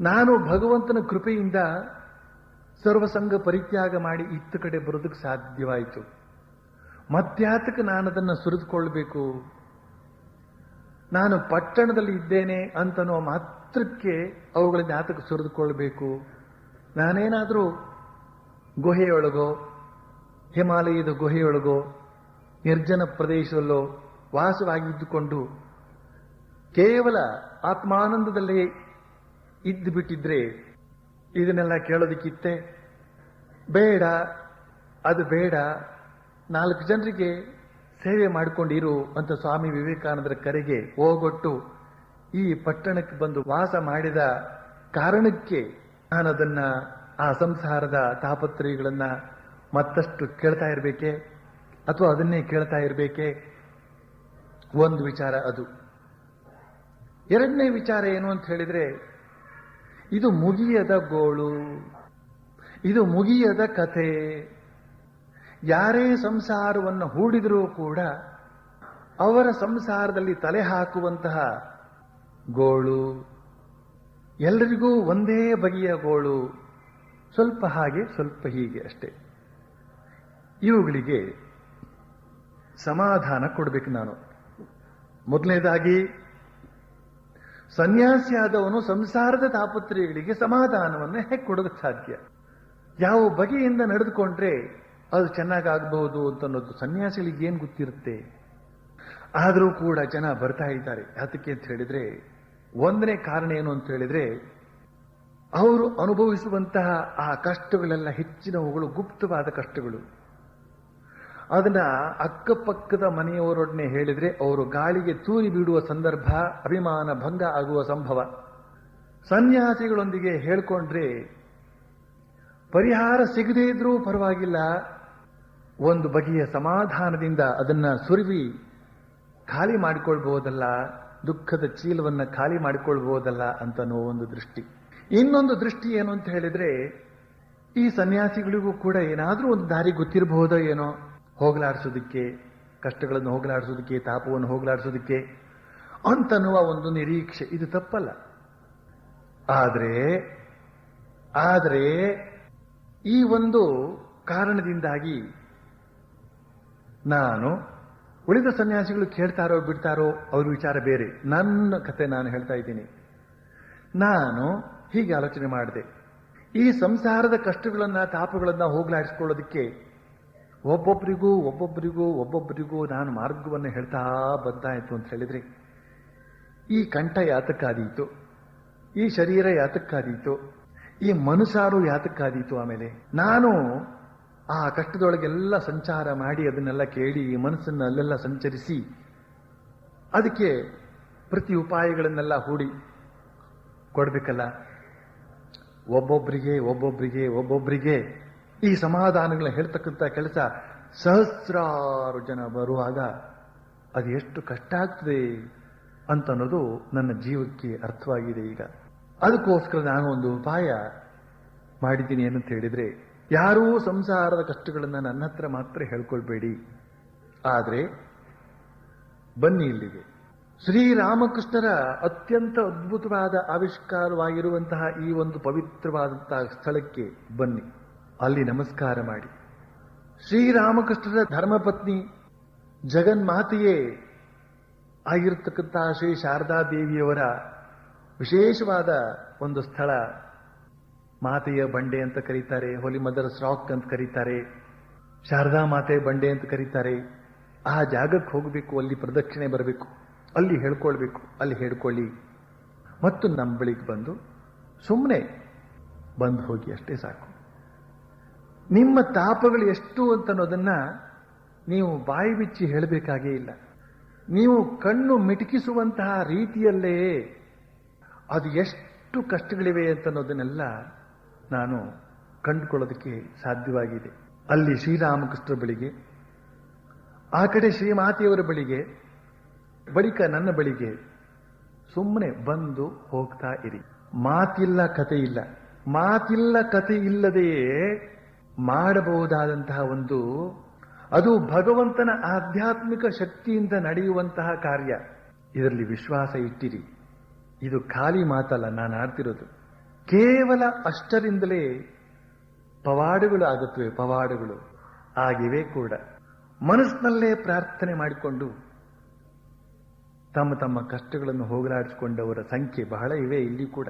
ನಾನು ಭಗವಂತನ ಕೃಪೆಯಿಂದ ಸರ್ವಸಂಗ ಪರಿತ್ಯಾಗ ಮಾಡಿ ಇತ್ತ ಕಡೆ ಬರೋದಕ್ಕೆ ಸಾಧ್ಯವಾಯಿತು. ಮಧ್ಯಾತಕ್ಕೆ ನಾನು ಅದನ್ನು ಸುರಿದುಕೊಳ್ಬೇಕು. ನಾನು ಪಟ್ಟಣದಲ್ಲಿ ಇದ್ದೇನೆ ಅಂತನೋ ಮಾತ್ರಕ್ಕೆ ಅವುಗಳ ಯಾತಕ್ಕೆ ಸುರಿದುಕೊಳ್ಬೇಕು. ನಾನೇನಾದರೂ ಗುಹೆಯೊಳಗೋ, ಹಿಮಾಲಯದ ಗುಹೆಯೊಳಗೋ, ನಿರ್ಜನ ಪ್ರದೇಶದಲ್ಲೋ ವಾಸವಾಗಿದ್ದುಕೊಂಡು ಕೇವಲ ಆತ್ಮಾನಂದದಲ್ಲೇ ಇದ್ದು ಬಿಟ್ಟಿದ್ರೆ ಇದನ್ನೆಲ್ಲ ಕೇಳೋದಕ್ಕಿತ್ತೆ. ಬೇಡ, ಅದು ಬೇಡ. ನಾಲ್ಕು ಜನರಿಗೆ ಸೇವೆ ಮಾಡಿಕೊಂಡಿರು ಅಂತ ಸ್ವಾಮಿ ವಿವೇಕಾನಂದರ ಕರೆಗೆ ಹೋಗೊಟ್ಟು ಈ ಪಟ್ಟಣಕ್ಕೆ ಬಂದು ವಾಸ ಮಾಡಿದ ಕಾರಣಕ್ಕೆ ನಾನು ಅದನ್ನ ಆ ಸಂಸಾರದ ತಾಪತ್ರಯಗಳನ್ನ ಮತ್ತಷ್ಟು ಕೇಳ್ತಾ ಇರಬೇಕೆ ಅಥವಾ ಅದನ್ನೇ ಕೇಳ್ತಾ ಇರಬೇಕೆ? ಒಂದು ವಿಚಾರ ಅದು. ಎರಡನೇ ವಿಚಾರ ಏನು ಅಂತ ಹೇಳಿದ್ರೆ ಇದು ಮುಗಿಯದ ಗೋಳು, ಇದು ಮುಗಿಯದ ಕಥೆ. ಯಾರೇ ಸಂಸಾರವನ್ನು ಹೂಡಿದರೂ ಕೂಡ ಅವರ ಸಂಸಾರದಲ್ಲಿ ತಲೆ ಹಾಕುವಂತಹ ಗೋಳು ಎಲ್ಲರಿಗೂ ಒಂದೇ ಬಗೆಯ ಗೋಳು, ಸ್ವಲ್ಪ ಹಾಗೆ, ಸ್ವಲ್ಪ ಹೀಗೆ ಅಷ್ಟೇ. ಇವುಗಳಿಗೆ ಸಮಾಧಾನ ಕೊಡಬೇಕು ನಾನು. ಮೊದಲನೇದಾಗಿ ಸನ್ಯಾಸಿಯಾದವನು ಸಂಸಾರದ ತಾಪತ್ರಯಗಳಿಗೆ ಸಮಾಧಾನವನ್ನು ಹೇಗೆ ಕೊಡೋದಕ್ಕೆ ಸಾಧ್ಯ. ಯಾವ ಬಗೆಯಿಂದ ನಡೆದುಕೊಂಡ್ರೆ ಅದು ಚೆನ್ನಾಗಾಗಬಹುದು ಅಂತ ಅನ್ನೋದು ಸನ್ಯಾಸಿಗಳಿಗೆ ಏನು ಗೊತ್ತಿರುತ್ತೆ? ಆದರೂ ಕೂಡ ಜನ ಬರ್ತಾ ಇದ್ದಾರೆ. ಅದಕ್ಕೆ ಅಂತ ಹೇಳಿದ್ರೆ, ಒಂದನೇ ಕಾರಣ ಏನು ಅಂತ ಹೇಳಿದ್ರೆ, ಅವರು ಅನುಭವಿಸುವಂತಹ ಆ ಕಷ್ಟಗಳೆಲ್ಲ ಹೆಚ್ಚಿನವುಗಳು ಗುಪ್ತವಾದ ಕಷ್ಟಗಳು. ಅದನ್ನ ಅಕ್ಕಪಕ್ಕದ ಮನೆಯವರೊಡನೆ ಹೇಳಿದ್ರೆ ಅವರು ಗಾಳಿಗೆ ತೂರಿ ಬಿಡುವ ಸಂದರ್ಭ, ಅಭಿಮಾನ, ಭಂಗ ಆಗುವ ಸಂಭವ. ಸನ್ಯಾಸಿಗಳೊಂದಿಗೆ ಹೇಳ್ಕೊಂಡ್ರೆ, ಪರಿಹಾರ ಸಿಗದೇ ಇದ್ರೂ ಪರವಾಗಿಲ್ಲ. ಒಂದು ಬಗೆಯ ಸಮಾಧಾನದಿಂದ ಅದನ್ನ ಸುರಿವಿ, ಖಾಲಿ ಮಾಡಿಕೊಳ್ಬಹುದಲ್ಲ ದುಃಖದ ಚೀಲವನ್ನ ಖಾಲಿ ಮಾಡಿಕೊಳ್ಬಹುದಲ್ಲ ಅಂತನೋ ಒಂದು ದೃಷ್ಟಿ. ಇನ್ನೊಂದು ದೃಷ್ಟಿ ಏನು ಅಂತ ಹೇಳಿದ್ರೆ, ಈ ಸನ್ಯಾಸಿಗಳಿಗೂ ಕೂಡ ಏನಾದರೂ ಒಂದು ದಾರಿ ಗೊತ್ತಿರಬಹುದೋ ಏನೋ. ಹೋಗಲಾಡಿಸೋದಕ್ಕೆ, ಕಷ್ಟಗಳನ್ನು ಹೋಗಲಾಡಿಸೋದಕ್ಕೆ, ತಾಪವನ್ನು ಹೋಗಲಾಡಿಸೋದಕ್ಕೆ ಅಂತನ್ನುವ ಒಂದು ನಿರೀಕ್ಷೆ. ಇದು ತಪ್ಪಲ್ಲ. ಆದರೆ ಆದರೆ ಈ ಒಂದು ಕಾರಣದಿಂದಾಗಿ ನಾನು ಉಳಿದ ಸನ್ಯಾಸಿಗಳು ಕೇಳ್ತಾರೋ ಬಿಡ್ತಾರೋ ಅವ್ರ ವಿಚಾರ ಬೇರೆ. ನನ್ನ ಕತೆ ನಾನು ಹೇಳ್ತಾ ಇದ್ದೀನಿ. ನಾನು ಹೀಗೆ ಆಲೋಚನೆ ಮಾಡಿದೆ. ಈ ಸಂಸಾರದ ಕಷ್ಟಗಳನ್ನು, ತಾಪಗಳನ್ನ ಹೋಗ್ಲಾಡಿಸ್ಕೊಳ್ಳೋದಕ್ಕೆ ಒಬ್ಬೊಬ್ಬರಿಗೂ ಒಬ್ಬೊಬ್ಬರಿಗೂ ಒಬ್ಬೊಬ್ಬರಿಗೂ ನಾನು ಮಾರ್ಗವನ್ನು ಹೇಳ್ತಾ ಬಂದಾಯಿತು ಅಂತ ಹೇಳಿದ್ರೆ, ಈ ಕಂಠ ಯಾತಕ್ಕಾದೀತು? ಈ ಶರೀರ ಯಾತಕ್ಕಾದೀತು? ಈ ಮನಸಾರು ಯಾತಕ್ಕಾದೀತು ಆಮೇಲೆ? ನಾನು ಆ ಕಷ್ಟದೊಳಗೆಲ್ಲ ಸಂಚಾರ ಮಾಡಿ ಅದನ್ನೆಲ್ಲ ಕೇಳಿ ಈ ಮನಸ್ಸನ್ನು ಅಲ್ಲೆಲ್ಲ ಸಂಚರಿಸಿ, ಅದಕ್ಕೆ ಪ್ರತಿ ಉಪಾಯಗಳನ್ನೆಲ್ಲ ಹೂಡಿ ಕೊಡ್ಬೇಕಲ್ಲ? ಒಬ್ಬೊಬ್ಬರಿಗೆ ಒಬ್ಬೊಬ್ಬರಿಗೆ ಒಬ್ಬೊಬ್ಬರಿಗೆ ಈ ಸಮಾಧಾನಗಳನ್ನ ಹೇಳ್ತಕ್ಕಂಥ ಕೆಲಸ ಸಹಸ್ರಾರು ಜನ ಬರುವಾಗ ಅದು ಎಷ್ಟು ಕಷ್ಟ ಆಗ್ತದೆ ಅಂತ ಅನ್ನೋದು ನನ್ನ ಜೀವಕ್ಕೆ ಅರ್ಥವಾಗಿದೆ ಈಗ. ಅದಕ್ಕೋಸ್ಕರ ನಾನು ಒಂದು ಉಪಾಯ ಮಾಡಿದ್ದೀನಿ ಏನಂತ ಹೇಳಿದ್ರೆ, ಯಾರೂ ಸಂಸಾರದ ಕಷ್ಟಗಳನ್ನು ನನ್ನ ಹತ್ರ ಮಾತ್ರ ಹೇಳ್ಕೊಳ್ಬೇಡಿ. ಆದರೆ ಬನ್ನಿ ಇಲ್ಲಿಗೆ. ಶ್ರೀರಾಮಕೃಷ್ಣರ ಅತ್ಯಂತ ಅದ್ಭುತವಾದ ಆವಿಷ್ಕಾರವಾಗಿರುವಂತಹ ಈ ಒಂದು ಪವಿತ್ರವಾದಂತಹ ಸ್ಥಳಕ್ಕೆ ಬನ್ನಿ. ಅಲ್ಲಿ ನಮಸ್ಕಾರ ಮಾಡಿ. ಶ್ರೀರಾಮಕೃಷ್ಣರ ಧರ್ಮಪತ್ನಿ ಜಗನ್ಮಾತೆಯೇ ಆಗಿರತಕ್ಕಂತಹ ಶ್ರೀ ಶಾರದಾ ದೇವಿಯವರ ವಿಶೇಷವಾದ ಒಂದು ಸ್ಥಳ ಮಾತೆಯ ಬಂಡೆ ಅಂತ ಕರೀತಾರೆ ಹೋಲಿ ಮದರ್ಸ್ ರಾಕ್ ಅಂತ ಕರೀತಾರೆ, ಶಾರದಾ ಮಾತೆ ಬಂಡೆ ಅಂತ ಕರೀತಾರೆ. ಆ ಜಾಗಕ್ಕೆ ಹೋಗಬೇಕು, ಅಲ್ಲಿ ಪ್ರದಕ್ಷಿಣೆ ಬರಬೇಕು, ಅಲ್ಲಿ ಹೇಳ್ಕೊಳ್ಬೇಕು, ಅಲ್ಲಿ ಹೇಳ್ಕೊಳ್ಳಿ. ಮತ್ತು ನಮ್ಮ ಬಳಿಗೆ ಬಂದು ಸುಮ್ಮನೆ ಬಂದು ಹೋಗಿ ಅಷ್ಟೇ ಸಾಕು. ನಿಮ್ಮ ತಾಪಗಳು ಎಷ್ಟು ಅಂತ ಅನ್ನೋದನ್ನ ನೀವು ಬಾಯಿ ಬಿಚ್ಚಿ ಹೇಳಬೇಕಾಗೇ ಇಲ್ಲ. ನೀವು ಕಣ್ಣು ಮಿಟುಕಿಸುವಂತಹ ರೀತಿಯಲ್ಲೇ ಅದು ಎಷ್ಟು ಕಷ್ಟಗಳಿವೆ ಅಂತ ಅನ್ನೋದನ್ನೆಲ್ಲ ನಾನು ಕಂಡುಕೊಳ್ಳೋದಕ್ಕೆ ಸಾಧ್ಯವಾಗಿದೆ. ಅಲ್ಲಿ ಶ್ರೀರಾಮಕೃಷ್ಣರ ಬಳಿಗೆ, ಆ ಕಡೆ ಶ್ರೀಮಾತೆಯವರ ಬಳಿಗೆ, ಬಳಿಕ ನನ್ನ ಬಳಿಗೆ ಸುಮ್ಮನೆ ಬಂದು ಹೋಗ್ತಾ ಇರಿ. ಮಾತಿಲ್ಲ ಕತೆ ಇಲ್ಲ ಮಾತಿಲ್ಲ ಕತೆ ಇಲ್ಲದೆಯೇ ಮಾಡಬಹುದಾದಂತಹ ಒಂದು, ಅದು ಭಗವಂತನ ಆಧ್ಯಾತ್ಮಿಕ ಶಕ್ತಿಯಿಂದ ನಡೆಯುವಂತಹ ಕಾರ್ಯ. ಇದರಲ್ಲಿ ವಿಶ್ವಾಸ ಇಟ್ಟಿರಿ. ಇದು ಖಾಲಿ ಮಾತಲ್ಲ, ನಾನು ಆಡ್ತಿರೋದು. ಕೇವಲ ಅಷ್ಟರಿಂದಲೇ ಪವಾಡಗಳು ಆಗುತ್ತವೆ, ಪವಾಡಗಳು ಆಗಿವೆ ಕೂಡ. ಮನಸ್ಸಿನಲ್ಲೇ ಪ್ರಾರ್ಥನೆ ಮಾಡಿಕೊಂಡು ತಮ್ಮ ತಮ್ಮ ಕಷ್ಟಗಳನ್ನು ಹೋಗಲಾಡಿಸಿಕೊಂಡವರ ಸಂಖ್ಯೆ ಬಹಳ ಇವೆ ಇಲ್ಲಿ ಕೂಡ.